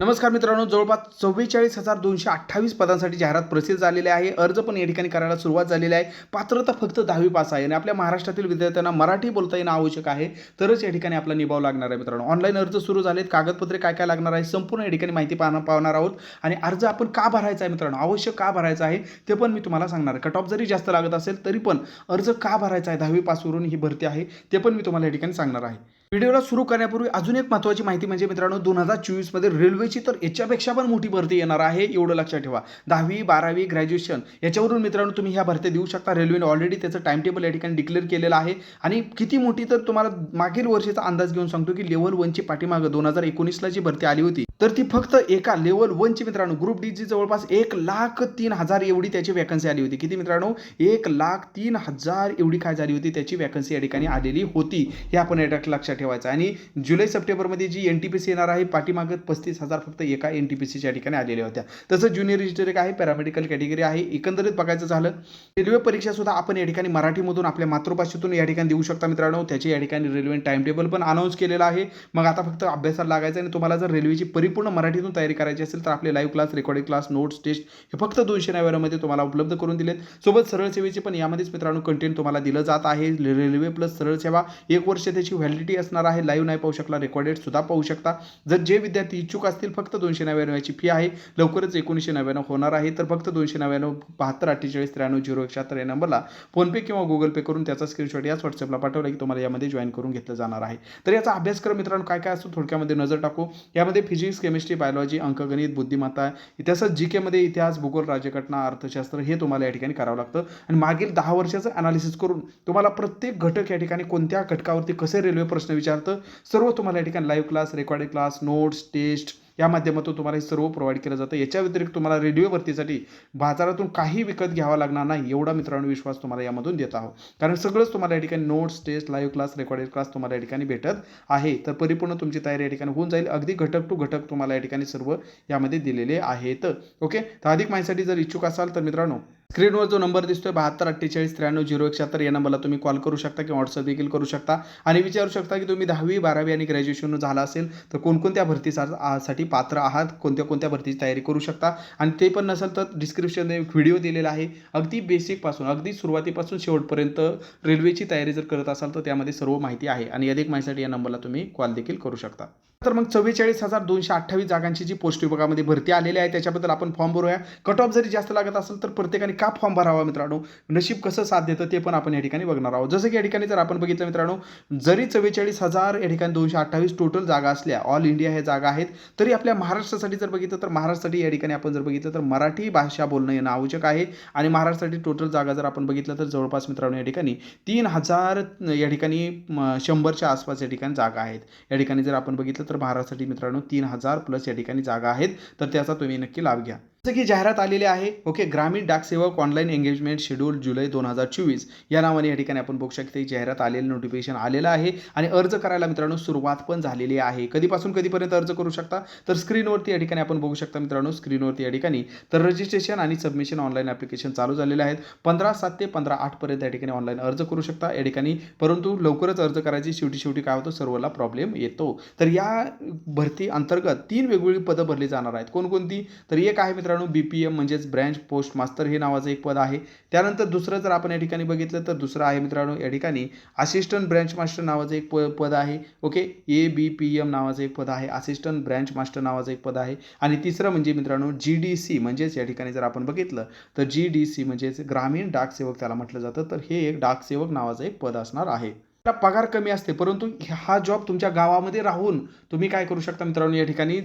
नमस्कार मित्रांनो जवळपास चव्वेचाळीस हजार दोनशे अठ्ठावीस पदांसाठी जाहिरात प्रसिद्ध झालेली आहे. अर्ज पण या ठिकाणी करायला सुरुवात झालेली आहे. पात्रता फक्त दहावी पास आहे आणि आपल्या महाराष्ट्रातील विद्यार्थ्यांना मराठी बोलता येणं आवश्यक आहे. तरच या ठिकाणी आपला निभाव लागणार आहे मित्रांनो. ऑनलाईन अर्ज सुरू झालेत. कागदपत्रे काय काय लागणार आहे संपूर्ण या ठिकाणी माहिती पाहणार पाहणार आहोत. आणि अर्ज आपण का भरायचा आहे मित्रांनो? आवश्यक का भरायचा आहे ते पण मी तुम्हाला सांगणार आहे. कट ऑफ जरी जास्त लागत असेल तरी पण अर्ज का भरायचा आहे दहावी पासवरून ही भरती आहे ते पण मी तुम्हाला या ठिकाणी सांगणार आहे. व्हिडिओला सुरू करण्यापूर्वी अजून एक महत्त्वाची माहिती म्हणजे मित्रांनो दोन हजार चोवीसमध्ये रेल्वेची तर याच्यापेक्षा पण मोठी भरती येणार आहे एवढं लक्षात ठेवा. दहावी बारावी ग्रॅज्युएशन याच्यावरून मित्रांनो तुम्ही ह्या भरती देऊ शकता. रेल्वेने ऑलरेडी त्याचं टाइम टेबल या ठिकाणी डिक्लेअर केलेलं आहे. आणि किती मोठी तर तुम्हाला मागील वर्षीचा अंदाज घेऊन सांगतो की लेवल वनची पाठीमागं दोन हजार एकोणीसला जी भरती आली होती तर ती फक्त एका लेवल वनची मित्रांनो ग्रुप डीची जवळपास एक लाख तीन हजार एवढी त्याची वॅकन्सी आली होती. किती मित्रांनो? एक लाख तीन हजार एवढी काय झाली होती त्याची वॅकन्सी या ठिकाणी आलेली होती. हे आपण या लक्षात ठेवायचं आणि जुलै सप्टेंबरमध्ये G N T P C येणार आहे पाठीमागत पस्तीस हजार फक्त एका एन टी पी सीच्या ठिकाणी आलेल्या होत्या. तसं ज्युनियर रजिस्टर एक आहे पॅरामेडिकल कॅटेगरी आहे. एकंदरीत बघायचं झालं रेल्वे परीक्षा सुद्धा आपण या ठिकाणी मराठीमधून आपल्या मातृभाषेतून या ठिकाणी देऊ शकता मित्रांनो. त्याची या ठिकाणी रेल्वे टाइम टेबल पण अनाऊन्स केलेला आहे. मग आता फक्त अभ्यासाला लागायचं आणि तुम्हाला जर रेल्वेची परिपूर्ण मराठीतून तयारी करायची असेल तर आपले live class recording class notes test हे फक्त दोनशे नव्याण्णवमध्ये तुम्हाला उपलब्ध करून दिलेत. सोबत सरळ सेवेचे पण यामध्येच मित्रांनो कंटेंट तुम्हाला दिलं जात आहे. रेल्वे प्लस सरळ सेवा एक वर्ष त्याची व्हॅलिडिटी असणार आहे. लाईव्ह नाही पाहू शकला रेकॉर्डेड सुद्धा पाहू शकता. जर जे विद्यार्थी इच्छुक असतील फक्त दोनशे नव्याण्णवची फी आहे. लवकरच एकोणीसशे नव्याण्णव होणार आहे. तर फक्त दोनशे नव्याण्णव बहात्तर अठ्ठेचाळीस त्र्याण्णव झिरो एकशहात्तर या नंबरला फोनपे किंवा गुगल पे करून त्याचा स्क्रीनशॉट याच व्हॉट्सअपला पाठवला की तुम्हाला यामध्ये जॉईन करून घेतलं जाणार आहे. तर याचा अभ्यासक्रम मित्रांनो काय काय असतो थोडक्यामध्ये नजर टाकू. यामध्ये फिजिक्स केमिस्ट्री बायोलॉजी अंकगणित बुद्धिमत्ता इतिहासात जी केमध्ये इतिहास भूगोल राज्यघटना अर्थशास्त्र हे तुम्हाला या ठिकाणी करावं लागतं. आणि मागील दहा वर्षाचं अनालिसिस करून तुम्हाला प्रत्येक घटक या ठिकाणी कोणत्या घटकावरती कसे रेल्वे प्रश्न विचारतं सर्व तुम्हाला या ठिकाणी live class recorded class notes test या माध्यमातून तुम्हाला हे सर्व प्रोव्हाइड केलं जातं. याच्या व्यतिरिक्त तुम्हाला रेडिओ भरतीसाठी बाजारातून काही विकत घ्यावा लागणार नाही एवढा मित्रांनो विश्वास तुम्हाला यामधून देत आहोत. कारण सगळंच तुम्हाला या ठिकाणी notes test live class recorded class तुम्हाला या ठिकाणी भेटत आहे. तर परिपूर्ण तुमची तयारी या ठिकाणी होऊन जाईल. अगदी घटक टू घटक तुम्हाला या ठिकाणी सर्व यामध्ये दिलेले आहेत. ओके तर अधिक माहितीसाठी जर इच्छुक असाल तर मित्रांनो स्क्रीनवर जो नंबर दिसतोय बहात्तर अठ्ठेचाळीस त्र्याण्णव झिरो एकशहात्तर या नंबरला तुम्ही कॉल करू शकता किंवा व्हॉट्सअप देखील करू शकता. आणि विचारू शकता की तुम्ही दहावी बारावी आणि ग्रॅज्युएशन झाला असेल तर कोणकोणत्या भरतीसाठी साठी पात्र आहात? कोणत्या कोणत्या भरतीची तयारी करू शकता? आणि ते पण नसेल तर डिस्क्रिप्शनमध्ये व्हिडिओ दिलेला आहे. अगदी बेसिकपासून अगदी सुरुवातीपासून शेवटपर्यंत रेल्वेची तयारी जर करत असाल तर त्यामध्ये सर्व माहिती आहे. आणि अधिक माहितीसाठी या नंबरला तुम्ही कॉल देखील करू शकता. तर मग चव्वेचाळीस हजार दोनशे अठ्ठावीस जागांची जी पोस्ट विभागामध्ये भरती आलेली आहे त्याच्याबद्दल आपण फॉर्म भरूया. कट ऑफ जरी जास्त लागत असेल तर प्रत्येकाने का फॉर्म भरावा मित्रांनो? नशीब कसं साथ देतं ते पण आपण या ठिकाणी बघणार आहोत. जसं की या ठिकाणी जर आपण बघितलं मित्रांनो जरी चव्वेचाळीस हजार या ठिकाणी दोनशे अठ्ठावीस टोटल जागा असल्या ऑल इंडिया ह्या जागा आहेत तरी आपल्या महाराष्ट्रासाठी जर बघितलं तर महाराष्ट्रासाठी या ठिकाणी आपण जर बघितलं तर मराठी भाषा बोलणं येणं आवश्यक आहे. आणि महाराष्ट्रासाठी टोटल जागा जर आपण बघितलं तर जवळपास मित्रांनो या ठिकाणी तीन हजार या ठिकाणी शंभरच्या आसपास या ठिकाणी जागा आहेत. या ठिकाणी जर आपण बघितलं तर महाराष्ट्रासाठी मित्रांनो तीन हजार प्लस या ठिकाणी जागा आहेत. तर त्याचा तुम्ही नक्की लाभ घ्या. जसं की जाहिरात आलेली आहे ओके ग्रामीण डाकसेवक ऑनलाईन एंगेजमेंट शेड्यूल जुलै दोन हजार चोवीस. या नावाने या ठिकाणी आपण बघू शकते जाहिरात आलेलं नोटिफिकेशन आलेलं आहे आणि अर्ज करायला मित्रांनो सुरुवात पण झालेली आहे. कधीपासून कधीपर्यंत अर्ज करू शकता? तर स्क्रीनवरती या ठिकाणी आपण बघू शकता मित्रांनो स्क्रीनवरती या ठिकाणी तर रजिस्ट्रेशन आणि सबमिशन ऑनलाईन ॲप्लिकेशन चालू झालेले आहेत. पंधरा सात ते पंधरा आठपर्यंत या ठिकाणी ऑनलाईन अर्ज करू शकता. या ठिकाणी परंतु लवकरच अर्ज करायची शेवटी शेवटी काय होतं? सर्वला प्रॉब्लेम येतो. तर या भरती अंतर्गत तीन वेगवेगळी पदं भरली जाणार आहेत. कोणकोणती? तर एक आहे मित्रांनो बी पी एम म्हणजेच ब्रँच पोस्ट मास्तर हे नावाचं एक पद आहे. त्यानंतर दुसरं जर आपण या ठिकाणी बघितलं तर दुसरं आहे मित्रांनो या ठिकाणी असिस्टंट ब्रँच मास्टर नावाचं एक प पद आहे. Okay A B P M नावाचं एक पद आहे. असिस्टंट ब्रँच मास्टर नावाचं एक पद आहे. आणि तिसरं म्हणजे मित्रांनो जी डी सी म्हणजेच या ठिकाणी जर आपण बघितलं तर जी डी सी म्हणजेच ग्रामीण डाकसेवक त्याला म्हटलं जातं. तर हे एक डाकसेवक नावाचं एक पद असणार आहे. पगार कमी असते परंतु हा जॉब तुमच्या गावामध्ये राहून तुम्ही काय करू शकता मित्रांनो? या ठिकाणी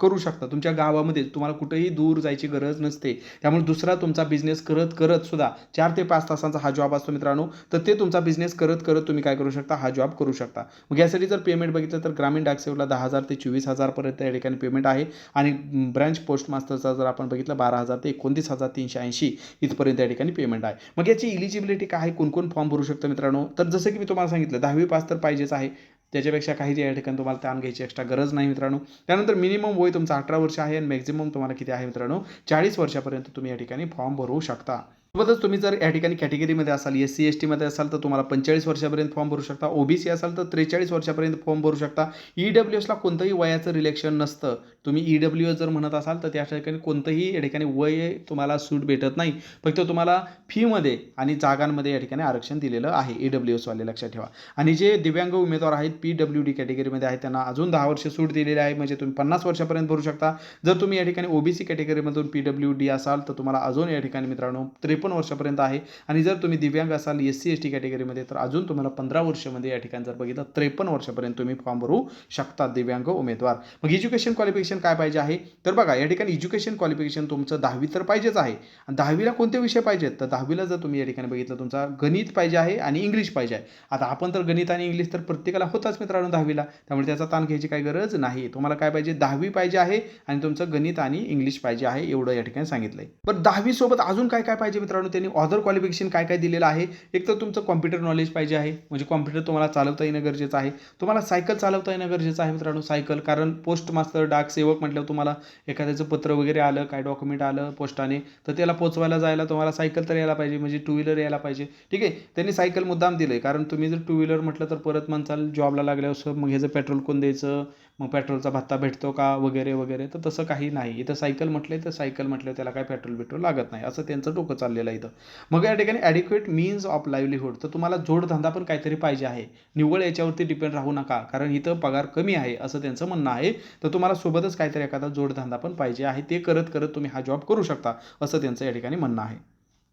करू शकता. तुमच्या गावामध्ये तुम्हाला कुठेही दूर जायची गरज नसते. त्यामुळे दुसरा तुमचा बिझनेस करत करत सुद्धा चार ते पाच तासांचा हा जॉब असतो मित्रांनो. तर ते तुमचा बिझनेस करत करत तुम्ही काय करू शकता? हा जॉब करू शकता. मग यासाठी जर पेमेंट बघितलं तर ग्रामीण डाकसेवला दहा हजार ते चोवीस हजारपर्यंत या ठिकाणी पेमेंट आहे. आणि ब्रँच पोस्ट मास्टरचा जर आपण बघितलं बारा हजार ते एकोणतीस हजार तीनशे ऐंशी इथपर्यंत या ठिकाणी पेमेंट आहे. मग याची इलिजिबिलिटी काय? कोणकोण कोण कोण फॉर्म भरू शकतो मित्रांनो? तर जसं की तुम्हाला सांगितलं दहावी पास तर पाहिजेच आहे. त्याच्यापेक्षा काही या ठिकाणी तुम्हाला ताण घ्यायची एक्स्ट्रा गरज नाही मित्रांनो. त्यानंतर मिनिमम वय तुमचं अठरा वर्ष आहे आणि मॅक्झिमम तुम्हाला किती आहे मित्रांनो? चाळीस वर्षापर्यंत तुम्ही या ठिकाणी फॉर्म भरू शकता. सोबतच तुम्ही जर या ठिकाणी कॅटेगरीमध्ये असाल एस सी एस टीमध्ये असाल तर तुम्हाला पंचेचाळीस वर्षापर्यंत फॉर्म भरू शकता. ओबीसी असाल तर त्रेचाळीस वर्षापर्यंत फॉर्म भरू शकता. ई डब्ल्यू एसला कोणतंही वयाचं रिलेक्शन नसतं. तुम्ही ई डब्ल्यू एस जर म्हणत असाल तर त्या ठिकाणी कोणतंही या ठिकाणी वय तुम्हाला सूट भेटत नाही. फक्त तुम्हाला फीमध्ये आणि जागांमध्ये या ठिकाणी आरक्षण दिलेलं आहे. ई डब्ल्यू एसवाले लक्षात ठेवा. आणि जे दिव्यांग उमेदवार आहेत पी डब्ल्यू डी कॅटेगरीमध्ये आहेत त्यांना अजून दहा वर्ष सूट दिलेली आहे. म्हणजे तुम्ही पन्नास वर्षापर्यंत भरू शकता. जर तुम्ही या ठिकाणी ओबीसी कॅटेगरीमधून पी डब्ल्यू डी असाल तर तुम्हाला अजून या ठिकाणी मित्रांनो त्रेपन्न वर्षापर्यंत आहे. आणि जर तुम्ही दिव्यांग असाल एस सी एस टी कॅटेगरीमध्ये तर अजून तुम्हाला पंधरा वर्षामध्ये या ठिकाणी जर बघितलं त्रेपन्न वर्षापर्यंत तुम्ही फॉर्म भरू शकता दिव्यांग उमेदवार. मग एज्युकेशन क्वालिफिकेशन काय पाहिजे आहे? तर बघा या ठिकाणी एज्युकेशन क्वालिफिकेशन तुमचं दहावी तर पाहिजेच आहे. आणि दहावीला कोणते विषय पाहिजेत? तर दहावीला जर तुम्ही या ठिकाणी बघितलं तुमचा गणित पाहिजे आहे आणि इंग्लिश पाहिजे आहे. आता आपण तर गणित आणि इंग्लिश तर प्रत्येकाला होताच मित्रांनो दहावीला. त्यामुळे त्याचा ताण घ्यायची काही गरज नाही. तुम्हाला काय पाहिजे? दहावी पाहिजे आहे आणि तुमचं गणित आणि इंग्लिश पाहिजे आहे एवढं या ठिकाणी सांगितलंय. पण दहावी सोबत अजून काय काय पाहिजे मित्रांनो त्यांनी ऑदर क्वालिफिकेशन काय काय दिलेलं आहे? एक तर तुमचं कॉम्प्युटर नॉलेज पाहिजे आहे. म्हणजे कॉम्प्युटर तुम्हाला चालवता येणं गरजेचं आहे. तुम्हाला सायकल चालवता येणं गरजेचं आहे मित्रांनो सायकल कारण पोस्ट मास्तर डाक सेवक म्हटल्यावर तुम्हाला एखाद्याचं पत्र वगैरे आलं काय डॉक्युमेंट आलं पोस्टाने तर त्याला पोचवायला जायला तुम्हाला सायकल तर यायला पाहिजे. म्हणजे टू व्हीलर यायला पाहिजे. ठीक आहे? त्यांनी सायकल मुद्दाम दिलं आहे कारण तुम्ही जर टू व्हीलर म्हटलं तर परत म्हणचाल जॉबला लागल्यावर मग ह्याचं पेट्रोल कोण द्यायचं? मग पेट्रोलचा भत्ता भेटतो का वगैरे वगैरे. तर तसं काही नाही. इथं सायकल म्हटले तर सायकल म्हटलं त्याला काय पेट्रोल पेट्रोल लागत नाही. असं त्यांचं डोकं चाललेलं आहे इथं. मग या ठिकाणी ॲडिक्वेट मीन्स ऑफ लाईव्हलीहूड तर तुम्हाला जोडधंदा पण काहीतरी पाहिजे आहे. निव्वळ याच्यावरती डिपेंड राहू नका. कारण इथं पगार कमी आहे असं त्यांचं म्हणणं आहे. तर तुम्हाला सोबतच काहीतरी एखादा जोडधंदा पण पाहिजे आहे. ते करत करत तुम्ही हा जॉब करू शकता असं त्यांचं या ठिकाणी म्हणणं आहे.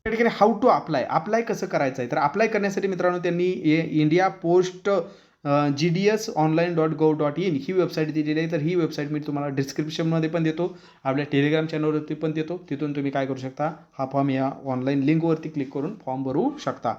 या ठिकाणी हाऊ टू अप्लाय अप्लाय कसं करायचं आहे तर अप्लाय करण्यासाठी मित्रांनो त्यांनी India Post G D S online dot gov dot in he website दिलेली आहे. तर ही वेबसाईट मी तुम्हाला डिस्क्रिप्शनमध्ये पण देतो. आपल्या टेलिग्राम चॅनलवरती पण देतो. तिथून तुम्ही काय करू शकता? हा फॉर्म या ऑनलाईन लिंकवरती क्लिक करून फॉर्म भरू शकता.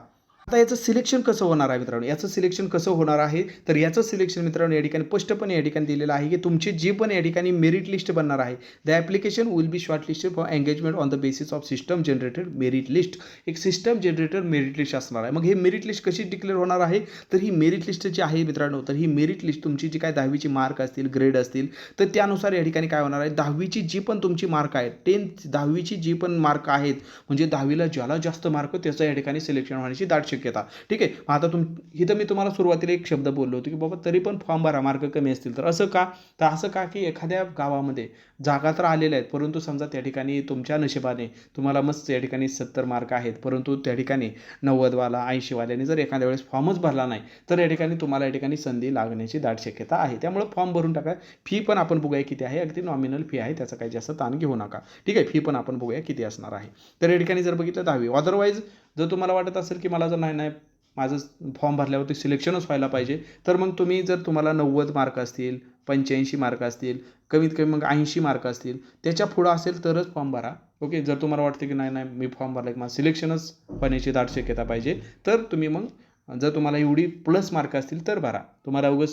आता याचं सिलेक्शन कसं होणार आहे मित्रांनो? याचं सिलेक्शन कसं होणार आहे? तर याचं सिलेक्शन मित्रांनो या ठिकाणी स्पष्टपणे या ठिकाणी दिलेलं आहे की तुमची जी पण या ठिकाणी मेरिट लिस्ट बनणार आहे the application will be short listed for engagement on the basis of system generated merit list एक सिस्टम जनरेटेड मेरिट लिस्ट असणार आहे. मग हे मेरिट लिस्ट कशी डिक्लेअर होणार आहे? तर ही मेरिट लिस्ट जी आहे मित्रांनो तर ही मेरिट लिस्ट तुमची जी काय दहावीची मार्क असतील ग्रेड असतील तर त्यानुसार या ठिकाणी काय होणार आहे? दहावीची जी पण तुमची मार्क आहे टेन्थ दहावीची जी पण मार्क आहेत म्हणजे दहावीला ज्याला जास्त मार्क त्याचं या ठिकाणी सिलेक्शन होण्याची दाट शक्यता. ठीक आहे? मग आता तुम इथं मी तुम्हाला सुरुवातीला एक शब्द बोललो होतो की बाबा तरी पण फॉर्म भरा मार्क कमी असतील तर. असं का? तर असं का की एखाद्या गावामध्ये जागा तर आलेल्या आहेत परंतु समजा त्या ठिकाणी तुमच्या नशिबाने तुम्हाला मस्त या ठिकाणी सत्तर मार्क आहेत परंतु त्या ठिकाणी नव्वदवाला ऐंशीवाल्याने जर एखाद्या वेळेस फॉर्मच भरला नाही तर या ठिकाणी तुम्हाला या ठिकाणी संधी लागण्याची दाट शक्यता आहे. त्यामुळं फॉर्म भरून टाका. फी पण आपण बघूया किती आहे. अगदी नॉमिनल फी आहे. त्याचा काही जास्त ताण घेऊ नका. ठीक आहे? फी पण आपण बघूया किती असणार आहे. तर या ठिकाणी जर बघितलं दहावी. अदरवाईज जर तुम्हाला वाटत असेल की मला जर नाही नाही माझं फॉर्म भरल्यावरती सिलेक्शनच व्हायला पाहिजे तर मग तुम्ही जर तुम्हाला नव्वद मार्क असतील पंच्याऐंशी मार्क असतील कमीत कमी मग ऐंशी मार्क असतील त्याच्या पुढं असेल तरच फॉर्म भरा. ओके जर तुम्हाला वाटतं की नाही नाही मी फॉर्म भरला की मला सिलेक्शनच होण्याची दाट शक्यता पाहिजे तर तुम्ही मग जर तुम्हाला एवढी प्लस मार्क असतील तर भरा. तुम्हाला उगाच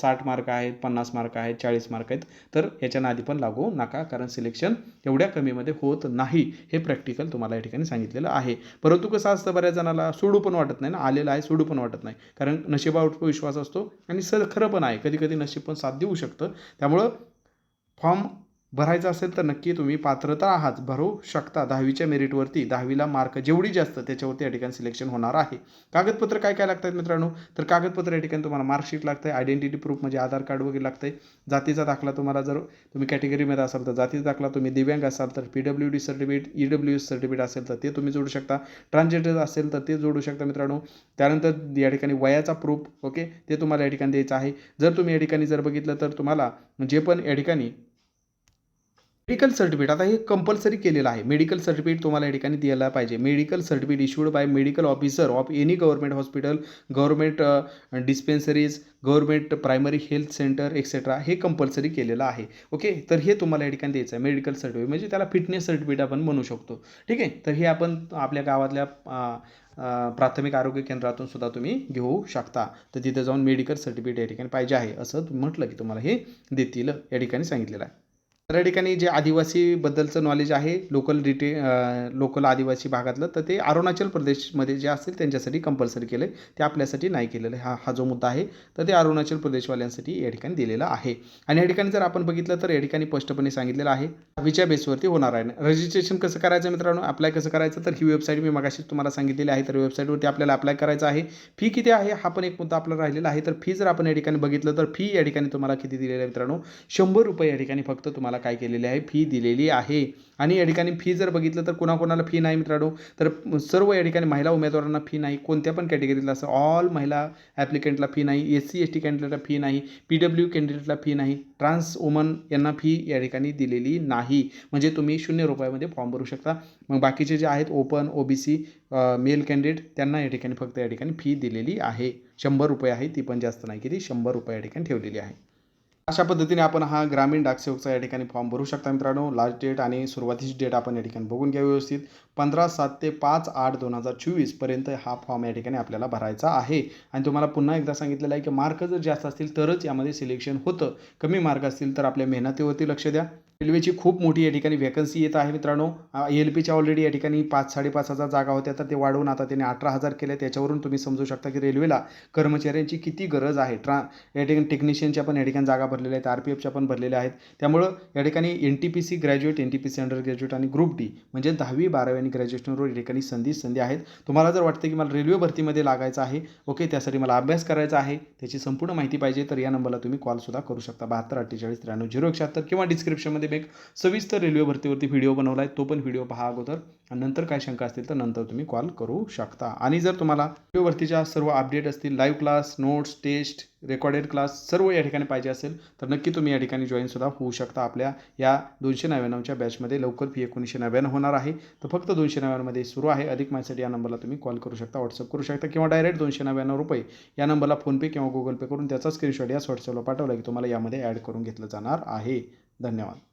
साठ मार्क आहेत पन्नास मार्क आहेत चाळीस मार्क आहेत तर याच्या नादी पण लागू नका कारण सिलेक्शन एवढ्या कमीमध्ये होत नाही हे प्रॅक्टिकल तुम्हाला या ठिकाणी सांगितलेलं आहे. परंतु कसं असतं बऱ्याच जणाला सोडू पण वाटत नाही ना आलेलं आहे सोडू पण वाटत नाही. कारण नशिबावर विश्वास असतो आणि सर खरं पण आहे. कधी कधी नशीब पण साथ देऊ शकतं. त्यामुळं फॉर्म भरायचं असेल तर नक्की तुम्ही पात्रता आहात. भरू शकता. दहावीच्या मेरिटवरती दहावीला मार्क जेवढी जास्त त्याच्यावरती या ठिकाणी सिलेक्शन होणार आहे. कागदपत्र काय काय लागतात मित्रांनो? तर कागदपत्र या ठिकाणी तुम्हाला मार्कशीट लागतं आहे आयडेंटिटी प्रूफ म्हणजे आधार कार्ड वगैरे लागतं आहे जातीचा दाखला तुम्हाला जर तुम्ही कॅटेगरीमध्ये असाल तर जातीचा दाखला तुम्ही दिव्यांग असाल तर P W D certificate E W S certificate असेल तर ते तुम्ही जोडू शकता. ट्रान्सजेंडर असेल तर ते जोडू शकता मित्रांनो. त्यानंतर या ठिकाणी वयाचा प्रूफ ओके ते तुम्हाला या ठिकाणी द्यायचं आहे. जर तुम्ही या ठिकाणी जर बघितलं तर तुम्हाला जे पण या ठिकाणी मेडिकल सर्टिफिकेट. आता हे कंपल्सरी केलेलं आहे. मेडिकल सर्टिफिकेट तुम्हाला या ठिकाणी द्यायला पाहिजे. Medical certificate issued by medical officer of any government hospital government dispensaries government primary health centre etcetera हे कंपल्सरी केलेलं आहे. ओके तर हे तुम्हाला या ठिकाणी द्यायचं आहे. मेडिकल सर्टिफिकेट म्हणजे त्याला फिटनेस सर्टिफिकेट आपण म्हणू शकतो. ठीक आहे? तर हे आपण आपल्या गावातल्या प्राथमिक आरोग्य केंद्रातून सुद्धा तुम्ही घेऊ शकता. तर तिथे जाऊन मेडिकल सर्टिफिकेट या ठिकाणी पाहिजे आहे. असं म्हटलं की तुम्हाला हे देतील या ठिकाणी सांगितलेलं आहे. तर या ठिकाणी जे आदिवासीबद्दलचं नॉलेज आहे लोकल डिटे लोकल आदिवासी भागातलं तर ते अरुणाचल प्रदेशमध्ये जे असतील त्यांच्यासाठी कंपल्सरी केलं आहे ते आपल्यासाठी नाही केलेलं आहे. हा हा जो मुद्दा आहे तर ते अरुणाचल प्रदेशवाल्यांसाठी या ठिकाणी दिलेला आहे. आणि या ठिकाणी जर आपण बघितलं तर या ठिकाणी स्पष्टपणे सांगितलेलं आहे दहावीच्या बेसवरती होणार आहे. रजिस्ट्रेशन कसं करायचं मित्रांनो? अप्लाय कसं करायचं? तर ही वेबसाईट मी मगाशीच तुम्हाला सांगितलेली आहे. तर वेबसाईटवरती आपल्याला अप्लाय करायचं आहे. फी किती आहे? हा पण एक मुद्दा आपला राहिलेला आहे. तर फी जर आपण या ठिकाणी बघितलं तर फी या ठिकाणी तुम्हाला किती दिलेली आहे मित्रांनो? शंभर रुपये या ठिकाणी फक्त तुम्हाला काय केलेले आहे? फी दिलेली आहे. आणि या ठिकाणी फी जर बघितलं तर कोणाकोणाला फी नाही मित्रांनो? तर सर्व या ठिकाणी महिला उमेदवारांना फी नाही. कोणत्या पण कॅटेगरीला असं ऑल महिला ॲप्लिकंटला फी नाही. एस सी एस टी कॅन्डिडेटला फी नाही. पी डब्ल्यू कॅन्डिडेटला फी नाही. ट्रान्स वुमन यांना फी या ठिकाणी दिलेली नाही. म्हणजे तुम्ही शून्य रुपयामध्ये फॉर्म भरू शकता. मग बाकीचे जे आहेत open O B C male candidate त्यांना या ठिकाणी फक्त या ठिकाणी फी दिलेली आहे. शंभर रुपये आहे ती पण जास्त नाही किती? शंभर रुपये या ठिकाणी ठेवलेली आहे. अशा पद्धतीने आपण हा ग्रामीण डाकसेवकचा या ठिकाणी फॉर्म भरू शकता मित्रांनो. लास्ट डेट आणि सुरुवातीची डेट आपण या ठिकाणी बघून घ्या व्यवस्थित. पंधरा सात ते पाच आठ दोन हजार चोवीसपर्यंत हा फॉर्म या ठिकाणी आपल्याला भरायचा आहे. आणि तुम्हाला पुन्हा एकदा सांगितलेलं आहे की मार्क जर जास्त असतील तरच यामध्ये सिलेक्शन होतं. कमी मार्क असतील तर आपल्या मेहनतीवरती लक्ष द्या. रेल्वेची खूप मोठी या ठिकाणी व्हॅकन्सी येत आहे मित्रांनो. एल पीच्या ऑलरेडी या ठिकाणी पाच साडेपाच हजार जागा होत्या तर ते वाढवून आता त्याने अठरा हजार केले. त्याच्यावरून तुम्ही समजू शकता की रेल्वेला कर्मचाऱ्यांची किती गरज आहे. ट्रा या ठिकाणी टेक्निशियनच्या पण या ठिकाणी जागा भरलेल्या आहेत आर पी एफच्या पण भरलेल्या आहेत. त्यामुळं या ठिकाणी N T P C graduate N T P C under graduate आणि ग्रुप डी म्हणजे दहावी बारावी आणि ग्रॅज्युएशनवर या ठिकाणी संधी संधी आहेत. तुम्हाला जर वाटतं की मला रेल्वे भरतीमध्ये लागायचं आहे ओके त्यासाठी मला अभ्यास करायचा आहे त्याची संपूर्ण माहिती पाहिजे तर या नंबरला तुम्ही कॉलसुद्धा करू शकता. बहात्तर अठ्ठेचाळीस त्र्याण्णव झिरो एकशहात्तर किंवा डिस्क्रिप्शनमध्ये मी एक सविस्तर रेल्वे भरतीवरती व्हिडिओ बनवला आहे तो पण व्हिडिओ पहा अगोदर. आणि नंतर काय शंका असतील तर नंतर तुम्ही कॉल करू शकता. आणि जर तुम्हाला रेल्वे भरतीच्या सर्व अपडेट असतील live class notes test recorded class सर्व या ठिकाणी पाहिजे असेल तर नक्की तुम्ही या ठिकाणी जॉईनसुद्धा होऊ शकता. आपल्या या दोनशे नव्याण्णवच्या बॅचमध्ये लवकर फी एकोणीसशे नव्याण्णव होणार आहे. तर फक्त दोनशे नव्याण्णवमध्ये सुरू आहे. अधिक माहितीसाठी या नंबरला तुम्ही कॉल करू शकता व्हॉट्सअप करू शकता किंवा डायरेक्ट दोनशे नव्याण्णव रुपये या नंबरला फोनपे किंवा गुगल पे करून त्याचा स्क्रीनशॉट याच व्हॉट्सअपला पाठवला की तुम्हाला यामध्ये ॲड करून घेतलं जाणार आहे. धन्यवाद.